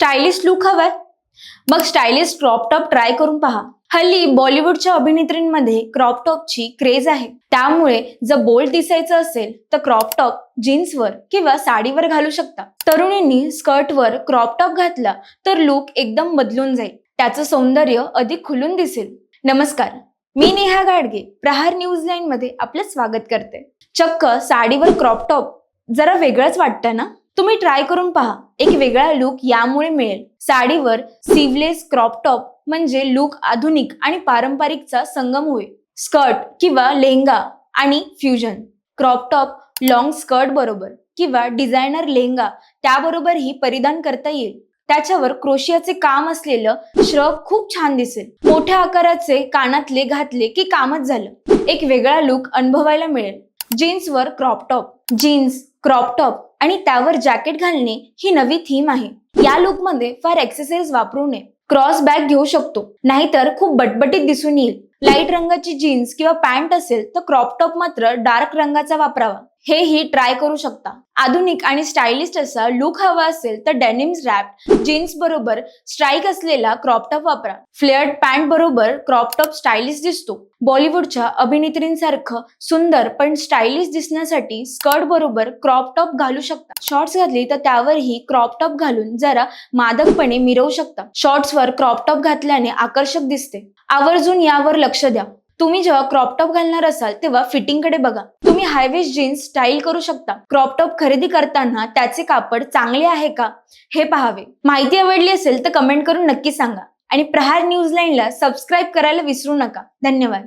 Stylish look हवाय? मग stylish crop top try करून पहा. हल्ली बॉलिवूडच्या अभिनेत्रींमध्ये क्रॉप टॉपची क्रेज आहे. त्यामुळे जर बोल्ड दिसायचं असेल तर क्रॉप टॉप जीन्सवर किंवा साडीवर घालू शकता. तरुणींनी स्कर्टवर क्रॉप टॉप घातला तर लुक एकदम बदलून जाईल. त्याचं सौंदर्य अधिक खुलून दिसेल. नमस्कार. मी नेहा गाडगे प्रहार न्यूज लाईन मध्ये आपलं स्वागत करते. चक्क साडीवर क्रॉप टॉप जरा वेगळंच वाटतं ना? तुम्ही ट्राय करून पहा. एक वेगळा लुक यामुळे मिळेल. साडीवर सिवलेस क्रॉप टॉप म्हणजे लुक आधुनिक आणि पारंपरिकचा संगम होईल स्कर्ट किंवा लेहंगा आणि fusion crop top long skirt बरोबर किंवा डिझायनर लेहंगा त्याबरोबरही परिधान करता येईल. त्याच्यावर क्रोशियाचे काम असलेलं श्रब खूप छान दिसेल. मोठ्या आकाराचे कानातले घातले की कामच झालं. एक वेगळा लुक अनुभवायला मिळेल. जीन्सवर crop top jeans crop top आणि त्यावर जॅकेट घालणे ही नवी थीम आहे. या लुकमध्ये फार एक्सेसरीज वापरू नये. क्रॉस बॅग घेऊ शकतो. नाहीतर खूप बटबटीत दिसून येईल. लाइट रंगाची जीन्स किंवा पॅन्ट असेल तर क्रॉप टॉप मात्र डार्क रंगाचा वापरावा. हेही ट्राय करू शकता. आधुनिक आणि स्टायलिस्ट असा लुक हवा असेल तर डेनिम्स रॅप जीन्स बरोबर स्ट्राईक असलेला क्रॉप टॉप वापरा. फ्लेअर्ड पॅन्ट बरोबर क्रॉप टॉप स्टायलिश दिसतो. बॉलिवूडच्या अभिनेत्रींसारखं सुंदर पण स्टायलिश दिसण्यासाठी स्कर्ट बरोबर क्रॉप टॉप घालू शकता. शॉर्ट्स घातली तर त्यावरही क्रॉप टॉप घालून जरा मादकपणे मिरवू शकता. शॉर्ट्सवर क्रॉप टॉप घातल्याने आकर्षक दिसते. आवर्जून यावर लक्ष लक्ष द्या. तुम्ही जेव्हा क्रॉपटॉप घालणार असाल तेव्हा फिटिंगकडे बघा. तुम्ही हायवेस्ट जीन्स स्टाईल करू शकता. क्रॉपटॉप खरेदी करताना त्याचे कापड चांगले आहे का? हे पाहावे. माहिती आवडली असेल तर कमेंट करून नक्की सांगा. आणि प्रहार न्यूज लाईनला सबस्क्राईब करायला विसरू नका. धन्यवाद.